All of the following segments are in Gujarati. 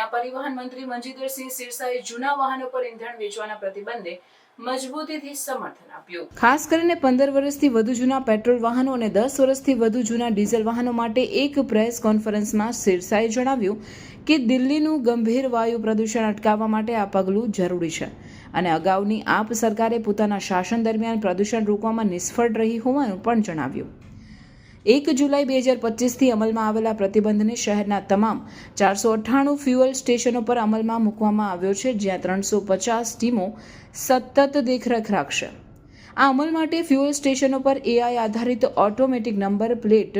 દિલ્હીના પરિવહન મંત્રી મંજીન્દરસિંહ સિરસાએ જૂના વાહનો પર ઈંધણ વેચવાના પ્રતિબંધે મજબૂતીથી સમર્થન આપ્યું. ખાસ કરીને પંદર વર્ષથી વધુ જૂના પેટ્રોલ વાહનો અને દસ વર્ષથી વધુ જૂના ડીઝલ વાહનો માટે એક પ્રેસ કોન્ફરન્સમાં સિરસાએ જણાવ્યું કે દિલ્હીનું ગંભીર વાયુ પ્રદૂષણ અટકાવવા માટે આ પગલું જરૂરી છે અને અગાઉની આપ સરકારે પોતાના શાસન દરમિયાન પ્રદૂષણ રોકવામાં નિષ્ફળ રહી હોવાનું પણ જણાવ્યું. એક જુલાઈ બે હજાર પચીસથી અમલમાં આવેલા પ્રતિબંધને શહેરના તમામ ચારસો અઠ્ઠાણું ફ્યુઅલ સ્ટેશનો પર અમલમાં મૂકવામાં આવ્યો છે, જ્યાં ત્રણસો પચાસ ટીમો સતત દેખરેખ રાખશે. આ અમલ માટે ફ્યુઅલ સ્ટેશનો પર એઆઈ આધારિત automatic number plate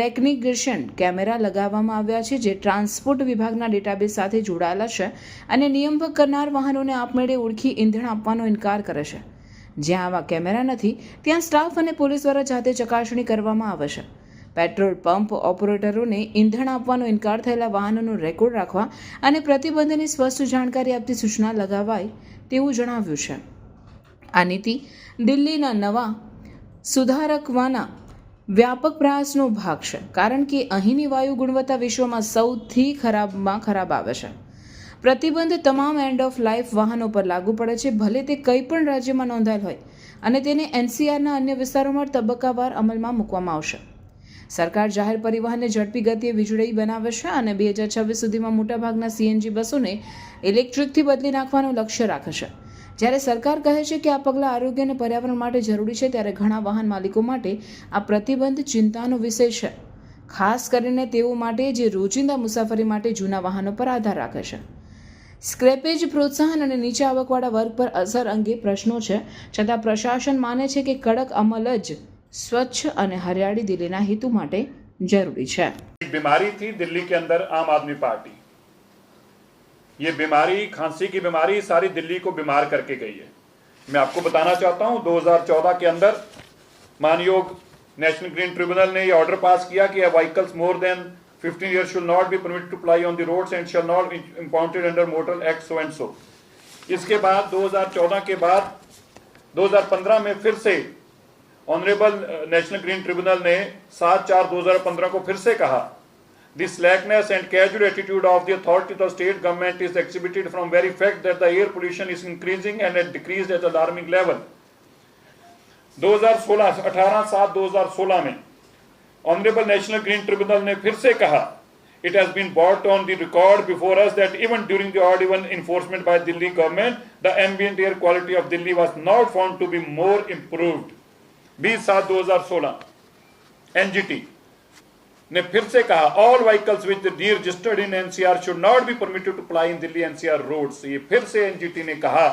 recognition camera લગાવવામાં આવ્યા છે, જે ટ્રાન્સપોર્ટ વિભાગના ડેટાબેઝ સાથે જોડાયેલા છે અને નિયમભંગ કરનાર વાહનોને આપમેળે ઓળખી ઈંધણ આપવાનો ઇનકાર કરે છે. જ્યાં આવા કેમેરા નથી, ત્યાં સ્ટાફ અને પોલીસ દ્વારા જાતે ચકાસણી કરવામાં આવશે પેટ્રોલ પંપ ઓપરેટરોને ઈંધણ આપવાનો ઇનકાર થયેલા વાહનોનો રેકોર્ડ રાખવા અને પ્રતિબંધની સ્પષ્ટ જાણકારી આપતી સૂચના લગાવાય તેવું જણાવ્યું છે. આ નીતિ દિલ્હીના નવા સુધારકવાના વ્યાપક પ્રયાસનો ભાગ છે, કારણ કે અહીંની વાયુ ગુણવત્તા વિશ્વમાં સૌથી ખરાબમાં ખરાબ આવે છે. પ્રતિબંધ તમામ એન્ડ ઓફ લાઈફ વાહનો પર લાગુ પડે છે, ભલે તે કંઈ પણ રાજ્યમાં નોંધાયેલ હોય. અને તેને એનસીઆરના અન્ય વિસ્તારોમાં તબક્કાવાર અમલમાં મૂકવામાં આવશે. સરકાર જાહેર પરિવહનને ઝડપી ગતિએ વીજળી બનાવે છે અને બે હજાર છવ્વીસ સુધીમાં મોટાભાગના સીએનજી બસોને ઇલેક્ટ્રિકથી બદલી નાખવાનું લક્ષ્ય રાખે છે. જ્યારે સરકાર કહે છે કે આ પગલાં આરોગ્ય અને પર્યાવરણ માટે જરૂરી છે, ત્યારે ઘણા વાહન માલિકો માટે આ પ્રતિબંધ ચિંતાનો વિષય છે. ખાસ કરીને તેઓ માટે જે રોજિંદા મુસાફરી માટે જૂના વાહનો પર આધાર રાખે છે. સ્ક્રેપેજ પ્રોત્સાહન અને નીચે આવકવાળા વર્ગ પર અસર અંગે પ્રશ્નો છે છતાં પ્રશાસન માને છે કે કડક અમલ જ સ્વચ્છ અને હરિયાળી દિલ્હીના હેતુ માટે જરૂરી છે एक बीमारी थी दिल्ली के अंदर आम आदमी पार्टी ये बीमारी खांसी की बीमारी सारी दिल्ली को बीमार करके गई है मैं आपको बताना चाहता हूं 2014 के अंदर मानयोग नेशनल ग्रीन ट्रिब्यूनल ने ये ऑर्डर पास किया कि vehicles more than 15 years should not be permitted to ply on the roads and shall not be impounded under motor act so and so इसके बाद 2014 के बाद 2015 में फिर से ऑनरेबल नेशनल ग्रीन ट्रिब्यूनल ने सात चार 2015 को फिर से कहा The slackness and casual attitude of the authority of state government is exhibited from very fact that the air pollution is increasing and has decreased at alarming level. 2016 18 सात 2016 में ऑनरेबल नेशनल ग्रीन ट्रिब्यूनल ने फिर से कहा it has been brought on the record before us that even during the odd even enforcement by Delhi government, the ambient air quality of Delhi was not found to be more improved. 20 सात 2016 एनजीटी ने फिर से कहा all vehicles with the registered in NCR should not be permitted to apply in Delhi NCR roads ये फिर से एनजीटी ने कहा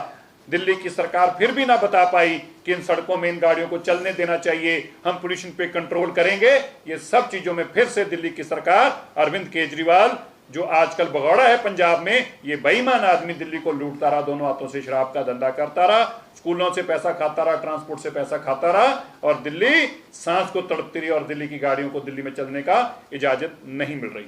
दिल्ली की सरकार फिर भी ना बता पाई कि इन सड़कों में इन गाड़ियों को चलने देना चाहिए। हम पोल्यूशन पे कंट्रोल करेंगे। ये सब चीज़ों में फिर से दिल्ली की सरकार, अरविंद केजरीवाल, जो आजकल भगौड़ा है पंजाब में, ये बेईमान आदमी दिल्ली को लूटता रहा, दोनों हाथों से शराब का धंधा करता रहा, स्कूलों से पैसा खाता रहा, ट्रांसपोर्ट से पैसा खाता रहा, और दिल्ली सांस को तड़पती रही और दिल्ली की गाड़ियों को दिल्ली में चलने का इजाज़त नहीं मिल रही।